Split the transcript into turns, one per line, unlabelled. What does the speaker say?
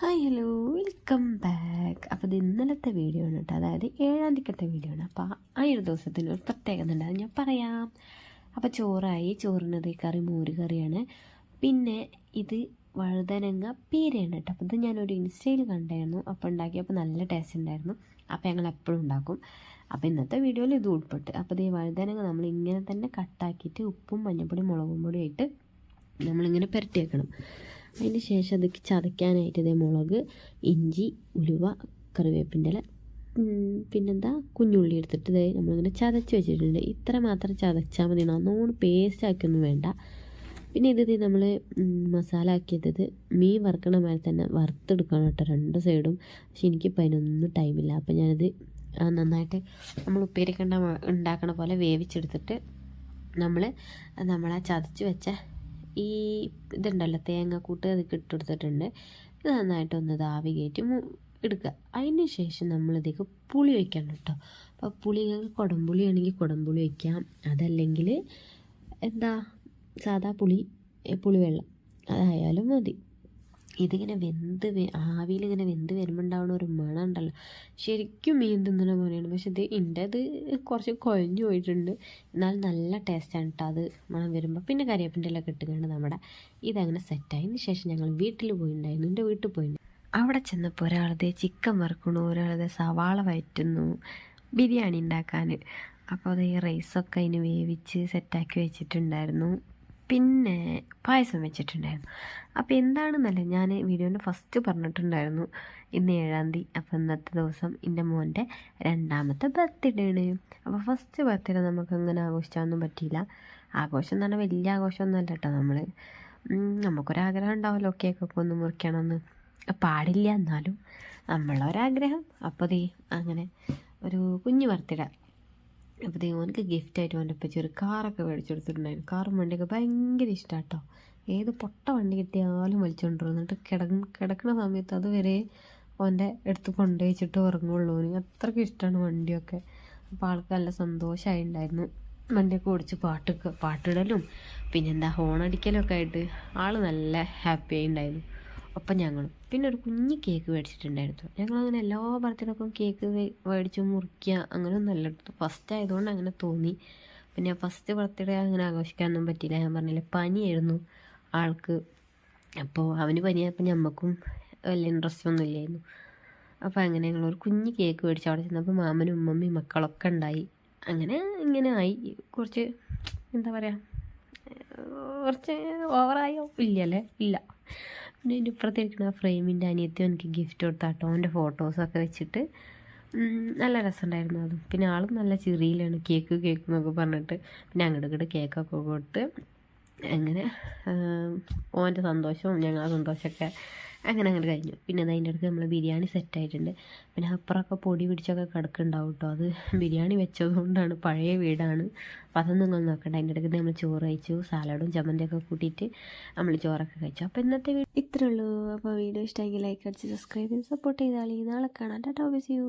Hi hello welcome back. അപ്പോൾ ഇത് ഇന്നലത്തെ വീഡിയോ ആണ് കേട്ടോ. അതായത് ഏഴാം തീയതിക്കത്തെ വീഡിയോ ആണ്. അപ്പോൾ ആ ഒരു ദിവസത്തിന് ഒരു പ്രത്യേകത ഉണ്ട്. അത് ഞാൻ പറയാം. അപ്പോൾ ചോറായി ചോറിനത് കറി മോര് കറിയാണ്. പിന്നെ ഇത് വഴുതനങ്ങ പീരയാണ് കേട്ടോ. അപ്പോൾ ഇത് ഞാനൊരു ഇൻസ്റ്റയിൽ കണ്ടായിരുന്നു. അപ്പോൾ ഉണ്ടാക്കിയപ്പോൾ നല്ല ടേസ്റ്റ് ഉണ്ടായിരുന്നു. അപ്പോൾ ഞങ്ങൾ എപ്പോഴും ഉണ്ടാക്കും. അപ്പോൾ ഇന്നത്തെ വീഡിയോയിൽ ഇത് ഉൾപ്പെട്ട്. അപ്പോൾ ഈ വഴുതനങ്ങ നമ്മൾ ഇങ്ങനെ തന്നെ കട്ടാക്കിയിട്ട് ഉപ്പും മഞ്ഞൾപ്പൊടി മുളകും പൊടി ആയിട്ട് നമ്മളിങ്ങനെ പുരട്ടി വെക്കണം. അതിന് ശേഷം അത് ചതയ്ക്കാനായിട്ട് ഇതേ മുളക് ഇഞ്ചി ഉലുവ കറിവേപ്പിന്റെ ഇല പിന്നെന്താ കുഞ്ഞുള്ളി എടുത്തിട്ട് ഇതേ നമ്മളിങ്ങനെ ചതച്ച് വെച്ചിട്ടുണ്ട്. ഇത്ര മാത്രം ചതച്ചാൽ മതി. നല്ലോണം പേസ്റ്റ് ആക്കിയൊന്നും വേണ്ട. പിന്നെ ഇത് നമ്മൾ മസാല ആക്കിയത് മീൻ വറുക്കണ മാതിരി തന്നെ വറുത്തെടുക്കണം കേട്ടോ രണ്ട് സൈഡും. പക്ഷെ എനിക്കിപ്പോൾ അതിനൊന്നും ടൈമില്ല അപ്പോൾ ഞാനത് നന്നായിട്ട് നമ്മൾ ഉപ്പേരിക്കണ്ട ഉണ്ടാക്കണ പോലെ വേവിച്ചെടുത്തിട്ട് നമ്മൾ നമ്മളെ ചതച്ച് വെച്ച ഈ ഇതുണ്ടല്ലോ തേങ്ങക്കൂട്ട് അത് ഇട്ടെടുത്തിട്ടുണ്ട് ഇത് നന്നായിട്ടൊന്ന് ദാവി കയറ്റി എടുക്കുക. അതിന് ശേഷം നമ്മളിതേക്ക് പുളി വയ്ക്കണം കേട്ടോ. അപ്പോൾ പുളി കുടംപുളി ആണെങ്കിൽ കുടംപുളി വയ്ക്കാം. അതല്ലെങ്കിൽ എന്താ സാധാ പുളി പുളിവെള്ളം. അതായാലും മതി. ഇതിങ്ങനെ വെന്ത് ആവിയിൽ ഇങ്ങനെ വെന്ത് വരുമ്പോൾ ഉണ്ടാവുന്ന ഒരു മണം ഉണ്ടല്ലോ. ശരിക്കും മീൻ തിന്നണ പോലെയാണ്. പക്ഷെ ഇത് എന്റെ അത് കുറച്ച് കുഴഞ്ഞു പോയിട്ടുണ്ട്. എന്നാൽ നല്ല ടേസ്റ്റാണ് കേട്ടോ അത് മണം വരുമ്പോൾ പിന്നെ കരിയേപ്പിന്റെ എല്ലാം ഇട്ടുകൊണ്ട് നമ്മുടെ ഇതങ്ങനെ സെറ്റായതിന് ശേഷം ഞങ്ങൾ വീട്ടിൽ പോയിട്ടുണ്ടായിരുന്നു എന്റെ വീട്ടിൽ പോയി അവിടെ ചെന്നപ്പോൾ ഒരാളത് ചിക്കൻ വറുക്കണു ഒരാളത് സവാള വയറ്റുന്നു ബിരിയാണി ഉണ്ടാക്കാൻ. അപ്പോൾ അത് ഈ റൈസൊക്കെ അതിന് വേവിച്ച് സെറ്റാക്കി വെച്ചിട്ടുണ്ടായിരുന്നു. പിന്നെ പായസം വെച്ചിട്ടുണ്ടായിരുന്നു. അപ്പോൾ എന്താണെന്നല്ല ഞാൻ വീഡിയോന്റെ ഫസ്റ്റ് പറഞ്ഞിട്ടുണ്ടായിരുന്നു. ഇന്ന് ഏഴാം തീയതി അപ്പോൾ ഇന്നത്തെ ദിവസം എന്റെ മോന്റെ രണ്ടാമത്തെ ബർത്ത്ഡേ ആണ്. അപ്പോൾ ഫസ്റ്റ് ബർത്ത്ഡേ നമുക്ക് അങ്ങനെ ആഘോഷിച്ചാലൊന്നും പറ്റിയില്ല. ആഘോഷം എന്ന് പറഞ്ഞാൽ വലിയ ആഘോഷമൊന്നുമല്ല കേട്ടോ നമ്മൾ നമുക്കൊരാഗ്രഹം ഉണ്ടാവുമല്ലോ കേക്കൊക്കെ ഒന്ന് മുറിക്കണമെന്ന് പാടില്ല എന്നാലും നമ്മളൊരാഗ്രഹം. അപ്പോൾ ദേ അങ്ങനെ ഒരു കുഞ്ഞു ബർത്ത്ഡേ അപ്പോൾ ഓനക്ക് ഗിഫ്റ്റായിട്ട് ഓന്റെ അപ്പച്ചി ഒരു കാറൊക്കെ മേടിച്ചു കൊടുത്തിട്ടുണ്ടായിരുന്നു. കാറും വണ്ടിയൊക്കെ ഭയങ്കര ഇഷ്ടമാണ് കേട്ടോ ഏത് പൊട്ട വണ്ടി കിട്ടിയാലും വലിച്ചുകൊണ്ടിരുന്നു എന്നിട്ട് കിട കിടക്കുന്ന സമയത്ത് അതുവരെ ഓന്റെ അടുത്ത് കൊണ്ടുവച്ചിട്ട് ഉറങ്ങുള്ളൂ അത്രയ്ക്ക് ഇഷ്ടമാണ് വണ്ടിയൊക്കെ. അപ്പോൾ ആൾക്ക് നല്ല സന്തോഷമായി ഉണ്ടായിരുന്നു. വണ്ടിയൊക്കെ ഓടിച്ച് പാട്ടൊക്കെ പാട്ടിടലും. പിന്നെന്താ ഹോണടിക്കലും ഒക്കെ ആയിട്ട് ആൾ നല്ല ഹാപ്പിയായി ഉണ്ടായിരുന്നു. ഒപ്പം ഞങ്ങളും. പിന്നെ ഒരു കുഞ്ഞ് കേക്ക് മേടിച്ചിട്ടുണ്ടായിരുന്നു. ഞങ്ങളങ്ങനെ എല്ലാ ബർത്ത്ഡേക്കും കേക്ക് മേടിച്ച് മുറിക്കുക അങ്ങനെയൊന്നും അല്ല എടുത്തു ഫസ്റ്റ് ആയതുകൊണ്ട് അങ്ങനെ തോന്നി. പിന്നെ ഫസ്റ്റ് ബർത്ത്ഡേ അങ്ങനെ ആഘോഷിക്കാനൊന്നും പറ്റിയില്ല. ഞാൻ പറഞ്ഞില്ല പനിയായിരുന്നു ആൾക്ക്. അപ്പോൾ അവന് പനിയായപ്പോൾ ഞമ്മക്കും വലിയ ഇൻട്രസ്റ്റ് ഒന്നും ഇല്ലായിരുന്നു. അപ്പോൾ അങ്ങനെ ഞങ്ങൾ ഒരു കുഞ്ഞ് കേക്ക് മേടിച്ച് അവിടെ ചെന്നപ്പോൾ മാമനും ഉമ്മമ്മയും മക്കളൊക്കെ ഉണ്ടായി. അങ്ങനെ ഇങ്ങനെ ആയി. കുറച്ച് എന്താ പറയുക കുറച്ച് ഓവറായോ ഇല്ലല്ലേ ഇല്ല. പിന്നെ എന്റെ ഇപ്പുറത്തിരിക്കുന്ന ഫ്രെയിമിന്റെ അനിയത്തി എനിക്ക് ഗിഫ്റ്റ് കൊടുത്താട്ടോ. അവന്റെ ഫോട്ടോസൊക്കെ വെച്ചിട്ട് നല്ല രസമുണ്ടായിരുന്നു അതും. പിന്നെ ആളും നല്ല ചിറിയിലാണ് കേക്ക് കേക്ക് എന്നൊക്കെ പറഞ്ഞിട്ട് പിന്നെ അങ്ങോട്ട് ഇങ്ങോട്ട് കേക്കൊക്കെ കൊടുത്ത് അങ്ങനെ ഓന്റെ സന്തോഷവും ഞങ്ങളുടെ സന്തോഷമൊക്കെ അങ്ങനെ അങ്ങനെ കഴിഞ്ഞു. പിന്നെ അതിന്റെ അടുത്ത് നമ്മൾ ബിരിയാണി സെറ്റായിട്ടുണ്ട് പിന്നെ അപ്പുറമൊക്കെ പൊടി പിടിച്ചൊക്കെ കിടക്കുന്നുണ്ടാവും കേട്ടോ അത് ബിരിയാണി വെച്ചതുകൊണ്ടാണ് പഴയ വീടാണ്. അപ്പോൾ അതൊന്നും നിങ്ങൾ നോക്കണ്ട. അതിന്റെ അടുത്ത് നമ്മൾ ചോറ് കഴിച്ചു സാലഡും ചമ്മന്തിയൊക്കെ കൂട്ടിയിട്ട് നമ്മൾ ചോറൊക്കെ കഴിച്ചു. അപ്പോൾ ഇന്നത്തെ വീഡിയോ ഇത്രയുള്ളൂ അപ്പോൾ വീഡിയോ ഇഷ്ടമെങ്കിൽ ലൈക്ക് അടിച്ച് സബ്സ്ക്രൈബ് ചെയ്ത് സപ്പോർട്ട് ചെയ്താളി നാളെ കാണാം. ടാറ്റാ ഓബിസ് യു